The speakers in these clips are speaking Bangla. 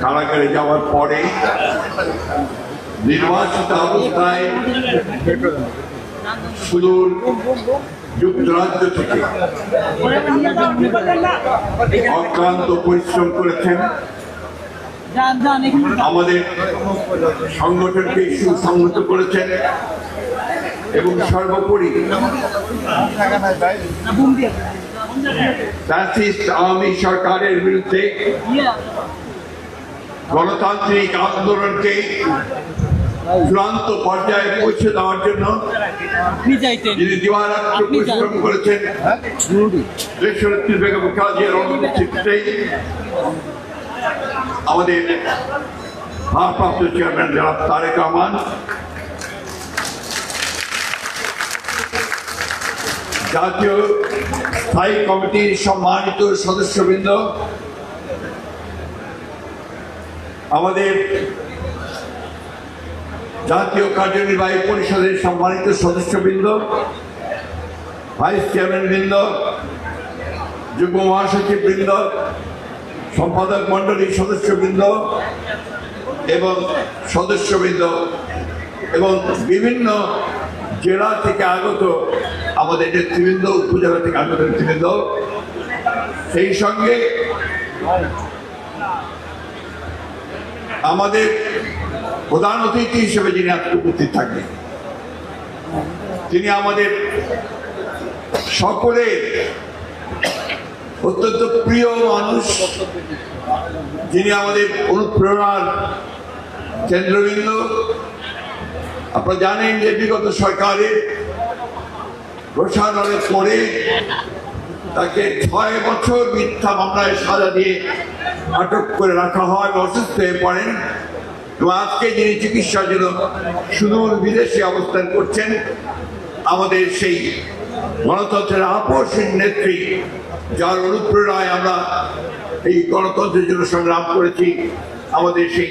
কারাগারে যাওয়ার পরে নির্বাচিত অবস্থায় সুদূর যুক্তরাজ্য থেকে অক্লান্ত পরিশ্রম করেছেন। আমাদের সংগঠনকে সুসংহত করেছেন এবং সর্বোপরি ফ্যাসিস্ট আওয়ামী সরকারের বিরুদ্ধে গণতান্ত্রিক আন্দোলনকে চূড়ান্ত পর্যায়ে পৌঁছে দেওয়ার জন্য যিনি দিবারাত্র পরিশ্রম করেছেন দেশনেত্রী বেগম খালেদার অনুপস্থিতিতে আমাদের ভারপ্রাপ্ত চেয়ারম্যান জনাব তারেক রহমান জাতীয় স্থায়ী কমিটির সম্মানিত সদস্যবৃন্দ, আমাদের জাতীয় কার্যনির্বাহী পরিষদের সম্মানিত সদস্যবৃন্দ, ভাইস চেয়ারম্যান বৃন্দ, যুগ্ম মহাসচিব বৃন্দ সম্পাদক মণ্ডলীর সদস্যবৃন্দ এবং সদস্যবৃন্দ এবং বিভিন্ন জেলা থেকে আগত আমাদের নেতৃবৃন্দ উপজেলা থেকে আগত নেতৃবৃন্দ সেই সঙ্গে আমাদের প্রধান অতিথি হিসেবে যিনি উপস্থিত থাকবেন, তিনি আমাদের সকলের অত্যন্ত প্রিয় মানুষ, যিনি আমাদের অনুপ্রেরণার কেন্দ্রবিন্দু। আপনারা জানেন যে বিগত সরকারের প্রসারণের পরে তাকে ছয় বছর মিথ্যা মামলায় সাজা দিয়ে আটক করে রাখা হয় অসুস্থ হয়ে পড়েন। এবং আজকে যিনি চিকিৎসার জন্য সুদূর বিদেশে অবস্থান করছেন, আমাদের সেই গণতন্ত্রের আপসীন নেত্রী যার অনুপ্রেরণায় আমরা এই গণতন্ত্রের জন্য সংগ্রাম করেছি, আমাদের সেই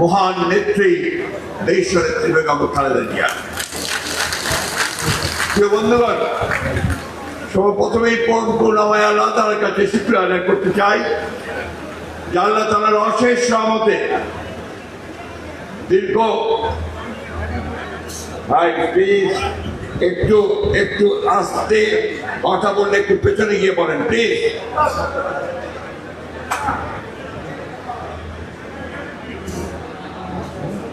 মহান নেত্রী দেশ নেত্রী বেগম খালেদা জিয়া। প্রিয় বন্ধুগণ, সর্বপ্রথমেই পরম করুণাময় আল্লাহ তালার কাছে শুক্রিয়া আদায় করতে চাই। যে আল্লাহ তালার অশেষ রহমতে দীর্ঘ, ভাই প্লিজ একটু একটু আস্তে কথা বললে একটু পেছনে গিয়ে বলেন প্লিজ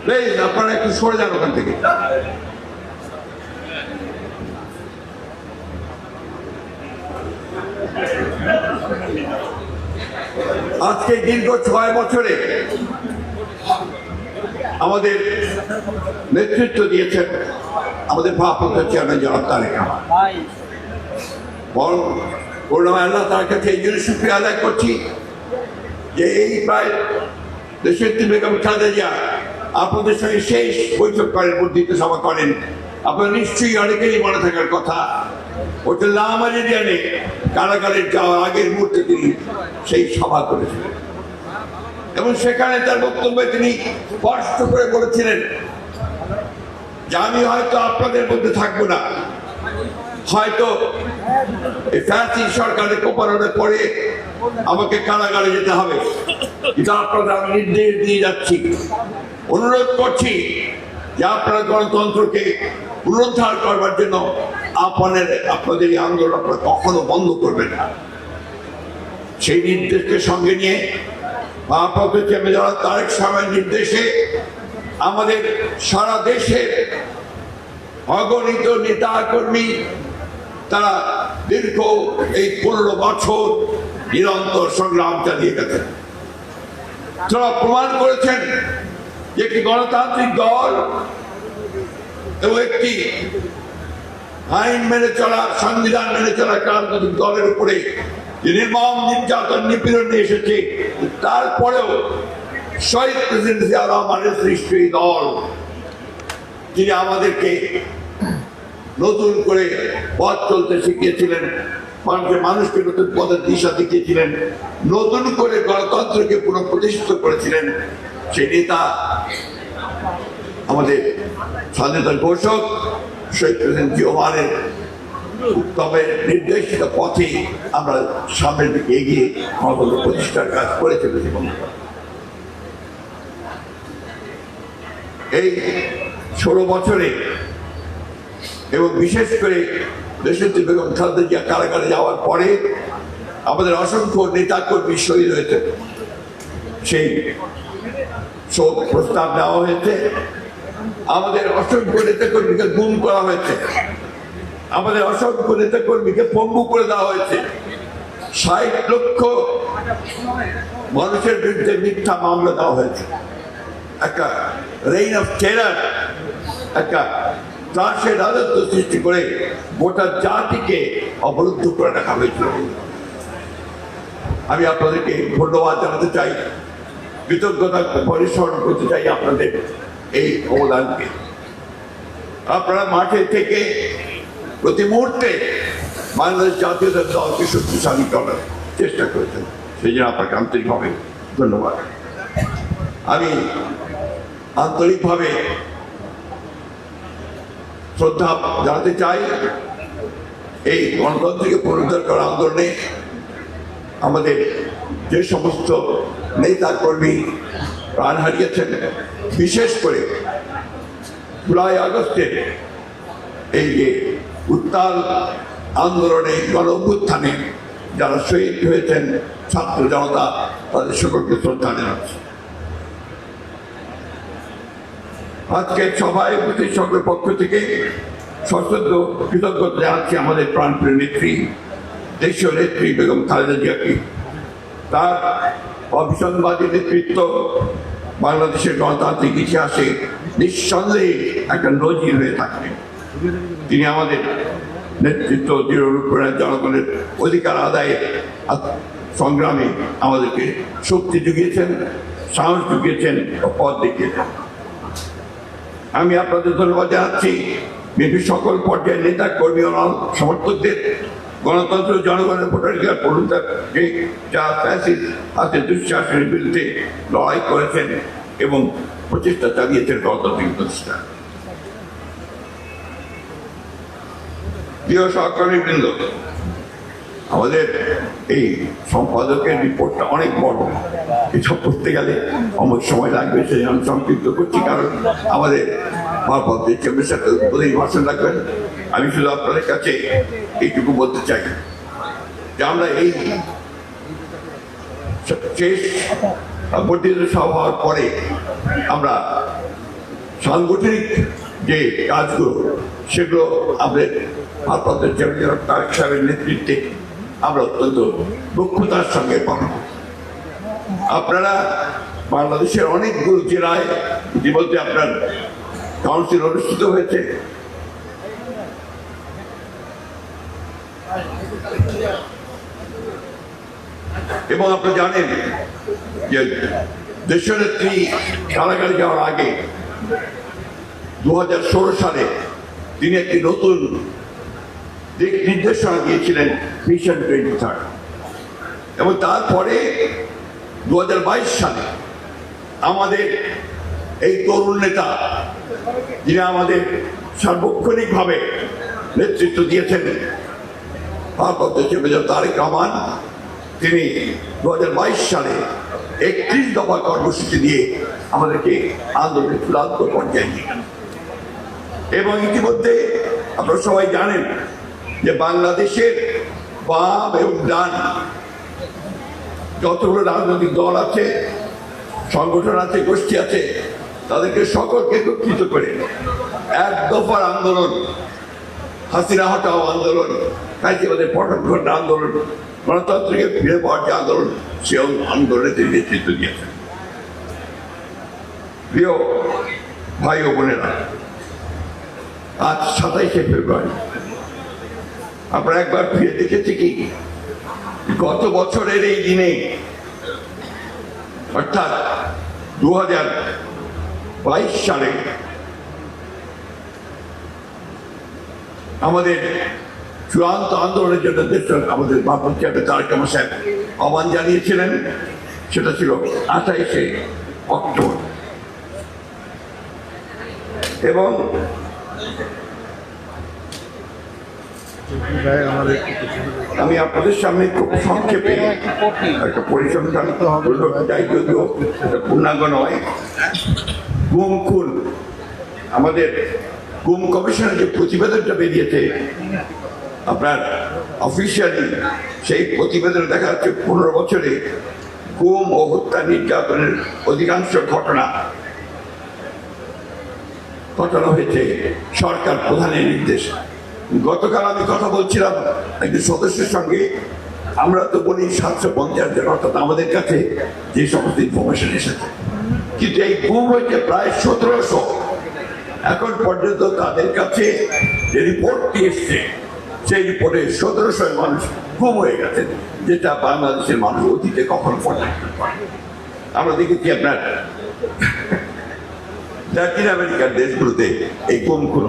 প্লিজ আপনারা একটু সরে যান ওখান থেকে। আজকে দীর্ঘ ছয় বছরে আমাদের নেতৃত্ব দিয়েছেন আমাদের ভারপ্রাপ্ত চেয়ারম্যান জনাব তারেক বরং করুণাময় আল্লাহ তার কাছে এই জন্য শুক্রিয়া আদায় করছি যে এই প্রায় দেশের বেগম খালেদা আপনাদের সঙ্গে শেষ বৈঠক করেন বর্ধিত সভা করেন। আপনারা নিশ্চয়ই অনেকেরই মনে থাকার কথা। ওটা লামারিয়ানে কারাগারের যাওয়ার আগের মুহূর্তে তিনি সেই সভা করেছিলেন এবং সেখানে তার বক্তব্যে তিনি স্পষ্ট করে বলেছিলেন যে আমি হয়তো আপনাদের মধ্যে থাকব না। হয়তো ফ্যাসি সরকারের কোপানোর পরে আমাকে কারাগারে যেতে হবে। এটা আপনাদের আমি নির্দেশ দিয়ে যাচ্ছি, অনুরোধ করছি যে আপনারা গণতন্ত্রকে পুনরুদ্ধার করবার জন্য আপনাদের আপনাদের এই আন্দোলন আপনারা কখনো বন্ধ করবেন না। সেই নির্দেশকে সঙ্গে নিয়ে ভারপ্রাপ্ত চেয়ারম্যান তারেক সময়ের নির্দেশে আমাদের সারা দেশের অগণিত নেতা কর্মী তারা দীর্ঘ এই পনেরো বছর নিরন্তর সংগ্রাম চালিয়ে গেছেন। তারা প্রমাণ করেছেন যে একটি গণতান্ত্রিক দল এবং একটি আইন মেনে চলা সংবিধান মেনে চলা রাজনৈতিক দলের উপরে যে নির্মম নির্যাতন, নিপীড়ন নিয়ে এসেছে, তারপরেও শহীদ প্রেসিডেন্ট জিয়া রহমানের সৃষ্ট এই দল যিনি আমাদেরকে নতুন করে পথ চলতে শিখিয়েছিলেন মানুষের মানুষকে নতুন পথের দিশা দেখিয়েছিলেন, নতুন করে গণতন্ত্রকে পুনঃপ্রতিষ্ঠিত করেছিলেন। সেই নেতা আমাদের স্বাধীনতার ঘোষক শহীদ প্রেসিডেন্ট তবে নির্দেশিত পথে আমরা সামনের দিকে এগিয়ে গণতন্ত্র প্রতিষ্ঠার কাজ করে চলেছি। এই ষোলো বছরে এবং বিশেষ করে দেশনেত্রী বেগম খালেদা জিয়া কারাগারে যাওয়ার পরে আমাদের অসংখ্য নেতা কর্মী শহীদ হয়েছে সেই শোক প্রস্তাব দেওয়া হয়েছে আমাদের অসংখ্য নেতা কর্মীকে গুম করা হয়েছে। আমাদের অসংখ্য নেতা কর্মীকে পঙ্গু করে দেওয়া হয়েছে। ষাট লক্ষ মানুষের বিরুদ্ধে মিথ্যা মামলা দেওয়া হয়েছে। একটা রেইন অফ টেরার একটা ত্রাসের রাজত্ব সৃষ্টি করে গোটা জাতিকে অবরুদ্ধ করে রাখা হয়েছিল আমি আপনাদেরকে ধন্যবাদ জানাতে চাই। কৃতজ্ঞতা পরিস্মরণ করতে চাই আপনাদের। এই অবদানকে। আপনারা মাঠে থেকে প্রতি মুহূর্তে বাংলাদেশ জাতীয়তা দলকে শক্তিশালী করার চেষ্টা করেছেন। সেই জন্য আপনাকে আন্তরিকভাবে ধন্যবাদ। আমি আন্তরিকভাবে শ্রদ্ধা জানাতে চাই, এই গণতন্ত্রকে পুনরুদ্ধার করার আন্দোলনে আমাদের যে সমস্ত নেতা কর্মী প্রাণ হারিয়েছেন বিশেষ করে জুলাই আগস্টের এই যে উত্তাল আন্দোলনে গণ অভ্যুত্থানে যারা শহীদ হয়েছেন ছাত্র জনতা, তাদের সকলকে শ্রদ্ধা জানাচ্ছি। আজকে সভায় প্রতি সকলের পক্ষ থেকে সশ্রদ্ধ কৃতজ্ঞতা জানাচ্ছি আমাদের প্রাণপ্রিয় নেত্রী, দেশীয় নেত্রী বেগম খালেদা জিয়াকে। তার অভিসন্বাদী নেতৃত্ব বাংলাদেশের গণতান্ত্রিক ইতিহাসে নিঃসন্দেহে একটা নজির হয়ে থাকবে তিনি আমাদের নেতৃত্ব দৃঢ়রূপের জনগণের অধিকার আদায়ের সংগ্রামে আমাদেরকে শক্তি জুগিয়েছেন সাহস জুগিয়েছেন ও পথ দেখিয়েছেন। আমি আপনাদের ধন্যবাদ জানাচ্ছি। বিএনপি সকল পর্যায়ের নেতা, কর্মী সমর্থকদের গণতন্ত্র জনগণের ভোটাধিকার পূর্ণতাকে যা ফ্যাসিস হাতে দুঃশাসনের বিরুদ্ধে লড়াই করেছেন এবং প্রচেষ্টা চালিয়েছেন গণতান্ত্রিক প্রতিষ্ঠা। প্রিয় সহকর্মী বৃন্দ, আমাদের এই সম্পাদকের রিপোর্টটা অনেক বড়। এসব করতে গেলে অনেক সময় লাগবে সেই আমি সংক্ষিপ্ত করছি, কারণ আমাদের ভারপ্রাপ্ত চেম্বার সাথে ভাষণ রাখবেন। আমি শুধু আপনাদের কাছে এইটুকু বলতে চাই যে আমরা এই শেষ বর্ধিত সভা হওয়ার পরে আমরা সাংগঠনিক যে কাজগুলো, সেগুলো আমাদের ভারপ্রাপ্ত চেয়ারম্যান তারেক সাহেবের নেতৃত্বে আমরা অত্যন্ত দক্ষতার সঙ্গে পাবো আপনারা বাংলাদেশের অনেকগুলো জেলায় ইতিমধ্যে আপনার কাউন্সিল অনুষ্ঠিত হয়েছে। এবং আপনি জানেন যে দেশনেত্রী কারাগারে যাওয়ার আগে দু হাজার ষোলো সালে তিনি একটি নতুন দিক নির্দেশনা দিয়েছিলেন মিশন টোয়েন্টি থার্ড। এবং তারপরে দু হাজার বাইশ সালে আমাদের এই তরুণ নেতা যিনি আমাদের সার্বক্ষণিকভাবে নেতৃত্ব দিয়েছেন ভারপ্রাপ্ত চেয়ারম্যান তারেক রহমান তিনি দু হাজার বাইশ সালে একত্রিশ দফা কর্মসূচি দিয়ে আমাদেরকে আন্দোলনের চূড়ান্ত পর্যায়ে নিয়ে। এবং ইতিমধ্যে আপনারা সবাই জানেন যে বাংলাদেশের বাম এবং ডান যতগুলো রাজনৈতিক দল আছে, সংগঠন আছে, গোষ্ঠী আছে, তাদেরকে সকলকে একত্রিত করে এক দফার আন্দোলন, হাসিনা হটাও আন্দোলন কাজীবাদের পঠন ঘটনা আন্দোলন গণতন্ত্রকে ফিরে পাওয়ার যে আন্দোলন সে আন্দোলনে তিনি নেতৃত্ব দিয়েছেন। প্রিয় ভাই ও বোনেরা, আজ সাতাইশে ফেব্রুয়ারি, আমরা একবার ফিরে দেখেছি কি? গত বছরের এই দিনে, অর্থাৎ দু হাজার বাইশ সালে, আমাদের চূড়ান্ত আন্দোলনের জন্য দেশ আমাদের বাপঞ্চায়েত তারেক রহমান আহ্বান জানিয়েছিলেন, সেটা ছিল আঠাইশে অক্টোবর। এবং আমি আপনাদের সামনে খুব সংক্ষেপে একটা পরিসংখ্যান যদিও পূর্ণাঙ্গ নয়। গুম খুন আমাদের গুম কমিশনের যে প্রতিবেদনটা বেরিয়েছে আপনার অফিসিয়ালি সেই প্রতিবেদনে দেখা যাচ্ছে পনেরো বছরে গুম ও হত্যা নির্যাতনের অধিকাংশ ঘটনা ঘটানো হয়েছে সরকার প্রধানের নির্দেশ। গতকাল আমি কথা বলছিলাম একজন সদস্যের সঙ্গে। আমরা তো বলি সাতশো পঞ্চাশ জন, অর্থাৎ আমাদের কাছে যে সমস্ত ইনফরমেশন এসেছে। কিন্তু এই গুম হয়েছে প্রায় সতেরোশো। এখন পর্যন্ত তাদের কাছে যে রিপোর্টটি এসছে সেই রিপোর্টে সতেরোশো মানুষ গুম হয়ে গেছে, যেটা বাংলাদেশের মানুষ অতীতে কখনো করে আমরা দেখেছি আপনার লাতিন আমেরিকার দেশগুলোতে এই কম খুন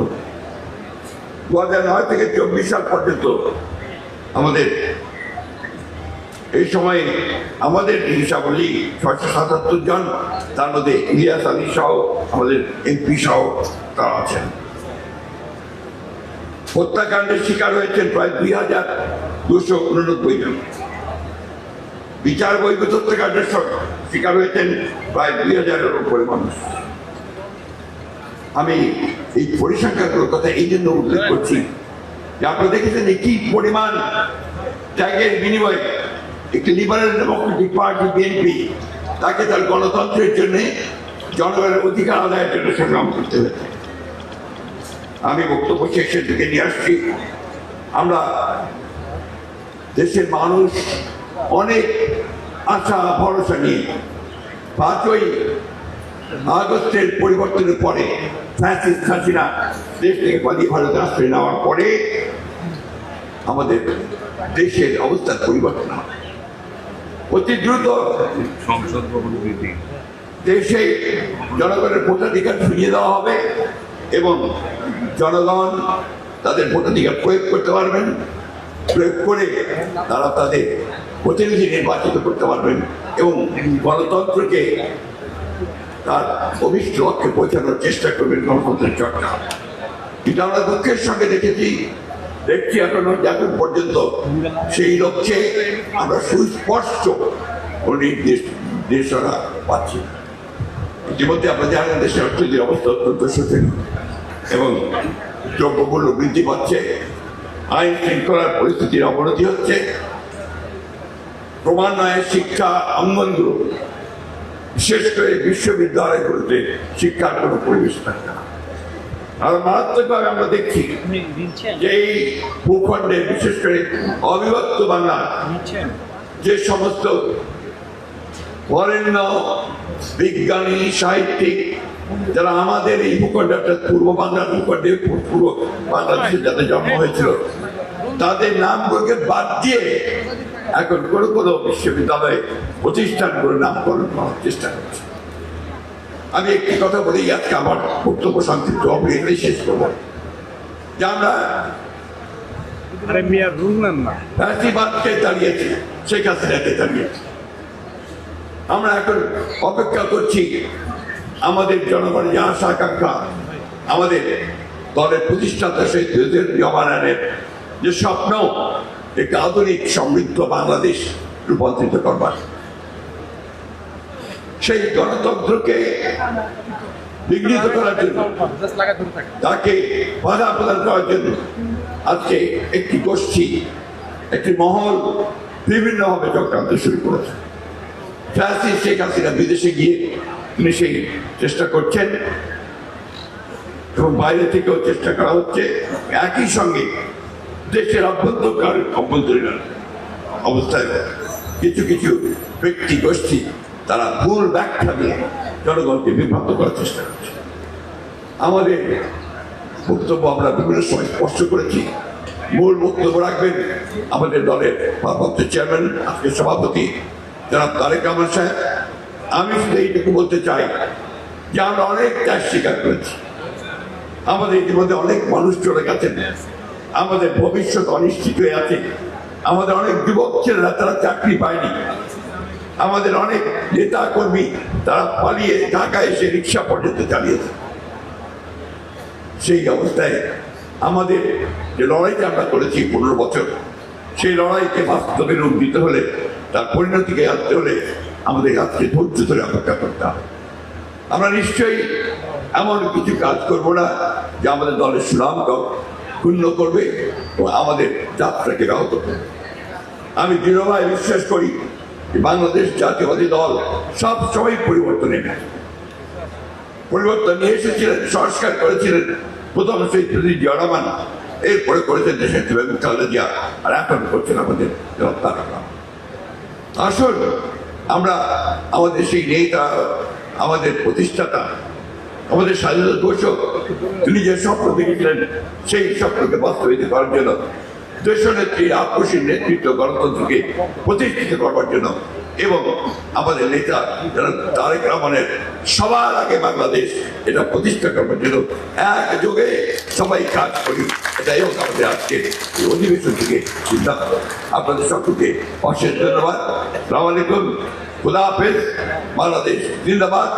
দু হাজার নয় থেকে চব্বিশ সাল পর্যন্ত আমাদের এই সময় আমাদের হিসাবলি ছয়শো সাতাত্তর জন তার মধ্যে ইলিয়াস আলী সহ আমাদের এমপি সহ তারা আছেন। হত্যাকাণ্ডের শিকার হয়েছেন প্রায় দুই হাজার দুশো উননব্বই জন। বিচার বৈধ হত্যাকাণ্ডের শিকার হয়েছেন প্রায় দুই হাজারের উপরে মানুষ। আমি এই পরিসংখ্যানগুলোর কথা এই জন্য উল্লেখ করছি যে আপনারা দেখেছেন কি পরিমাণ ত্যাগের বিনিময়ে একটি লিবারেল ডেমোক্রেটিক পার্টি বিএনপি তাকে তার গণতন্ত্রের জন্য জনগণের অধিকার আদায়ের জন্য সংগ্রাম করতে হয়েছে। আমি বক্তব্য শেষের দিকে নিয়ে আসছি। আমরা দেশের মানুষ অনেক আশা ভরসা নিয়ে পাঁচই আগস্টের পরিবর্তনের পরে হাসিনা দেশ থেকে পালিয়ে ভারতে আশ্রয় নেওয়ার পরে আমাদের দেশের অবস্থার পরিবর্তন হয় অতি দ্রুত সংসদ দেশে জনগণের ভোটাধিকার ফিরিয়ে দেওয়া হবে এবং জনগণ তাদের ভোটাধিকার প্রয়োগ করতে পারবেন, প্রয়োগ করে তারা তাদের প্রতিনিধি নির্বাচিত করতে পারবেন এবং গণতন্ত্রকে তার অভিষ্ট লক্ষ্যে পৌঁছানোর চেষ্টা করবেন গণতন্ত্রের চর্চা। কিন্তু আমরা দুঃখের সঙ্গে দেখেছি। দেখছি এখনও এখন পর্যন্ত সেই লক্ষ্যে আমরা সুস্পষ্ট নির্দেশনা পাচ্ছি। ইতিমধ্যে আমরা জানেন দেশের অর্থনীতির অবস্থা অত্যন্ত শোচনীয় এবং দ্রব্যমূল্য বৃদ্ধি পাচ্ছে আইন শৃঙ্খলার পরিস্থিতির অবনতি হচ্ছে ক্রমান্বয়ে শিক্ষা অঙ্গনগুলো বিশেষ করে বিশ্ববিদ্যালয়গুলোতে শিক্ষার কোনো পরিবেশ থাকে না। আর মারাত্মকভাবে আমরা দেখছি যে এই ভূখণ্ডে বিশেষ করে অবিভক্ত বাংলা যে সমস্ত বরেণ্য বিজ্ঞানী সাহিত্যিক যারা আমাদের এই ভূখণ্ডে অর্থাৎ পূর্ব বাংলার ভূখণ্ডে পূর্ব বাংলাদেশে যাদের জন্ম হয়েছিল তাদের নামগুলোকে বাদ দিয়ে এখন কোনো কোনো বিশ্ববিদ্যালয়ে প্রতিষ্ঠানগুলো নামকরণ করার চেষ্টা করছে। আমি একটি কথা বলেই আজকে আমার বক্তব্য সংক্ষিপ্ত হবে এটাই শেষ করব। যে আমরা আরে মিয়া রুল নেন না দাঁড়িয়েছে শেখ হাসিনাকে দাঁড়িয়েছে আমরা এখন অপেক্ষা করছি আমাদের জনগণের যে আশা আকাঙ্ক্ষা, আমাদের দলের প্রতিষ্ঠাতা শহীদ জওয়ানের যে স্বপ্ন একটি আধুনিক সমৃদ্ধ বাংলাদেশ রূপান্তরিত করবার। সেই গণতন্ত্রকে বিঘ্নিত করার জন্য, তাকে বাধা প্রদান করার জন্য আজকে একটি গোষ্ঠী, একটি মহল বিভিন্নভাবে চক্রান্ত শুরু করেছে। ফ্যাসিস্ট শেখ হাসিনা বিদেশে গিয়ে তিনি সেই চেষ্টা করছেন এবং বাইরে থেকেও চেষ্টা করা হচ্ছে। একই সঙ্গে দেশের অভ্যন্তরকার অভ্যন্তরীণ অবস্থায় কিছু কিছু ব্যক্তি, গোষ্ঠী তারা ভুল ব্যাখ্যা দিয়ে জনগণকে বিভ্রান্ত করার চেষ্টা করছে। আমাদের বক্তব্য আমরা বিভিন্ন সময় স্পষ্ট করেছি। মূল বক্তব্য রাখবেন আমাদের দলের ভারপ্রাপ্ত চেয়ারম্যান আজকে সভাপতি যারা তারেক রহমান সাহেব, আমি শুধু এইটুকু বলতে চাই যে আমরা অনেক ত্যাগ স্বীকার করেছি। আমাদের ইতিমধ্যে অনেক মানুষ চলে গেছেন। আমাদের ভবিষ্যৎ অনিশ্চিত হয়ে আছে। আমাদের অনেক যুবক ছেলেরা তারা চাকরি পায়নি। আমাদের অনেক নেতা কর্মী তারা পালিয়ে ঢাকায় এসে রিক্সা পর্যন্ত চালিয়েছে। সেই অবস্থায় আমাদের যে লড়াইটা আমরা করেছি পনেরো বছর, সেই লড়াইকে বাস্তবে রূপ দিতে হলে তার পরিণতিকে আনতে হলে আমাদের আজকে ধৈর্য ধরে অপেক্ষা করতে হবে। আমরা নিশ্চয়ই এমন কিছু কাজ করব না যে আমাদের দলের সুনাম ক্ষুণ্ণ করবে ও আমাদের যাত্রাকে ব্যাহত করবে। আমি দৃঢ়ভাবে বিশ্বাস করি যে বাংলাদেশ জাতীয়বাদী দল সব সময় পরিবর্তন এনেছে পরিবর্তন নিয়ে এসেছিলেন, সংস্কার করেছিলেন প্রথম সেই জিয়া রহমান, এরপরে করেছেন দেশের খালেদা আর এখন করছেন আমাদের রহমান। আসুন, আমরা আমাদের সেই নেতা, আমাদের প্রতিষ্ঠাতা, আমাদের স্বাধীনতা ঘোষক, তিনি যে স্বপ্ন দেখেছিলেন, সেই স্বপ্নকে বাস্তবায়িত করার জন্য দেশনেত্রী, আক্রোশীর নেতৃত্ব গণতন্ত্রকে প্রতিষ্ঠিত করবার জন্য এবং আমাদের নেতা যারা তারেক রহমানের সবার আগে বাংলাদেশ এটা প্রতিষ্ঠা করবার জন্য একযোগে সবাই কাজ করি। এটাই হোক আমাদের আজকে এই অধিবেশন থেকে সিদ্ধান্ত আপনাদের সকলকে অশেষ ধন্যবাদ। সালামালাইকুম খুদা হাফেজ। বাংলাদেশ জিন্দাবাদ।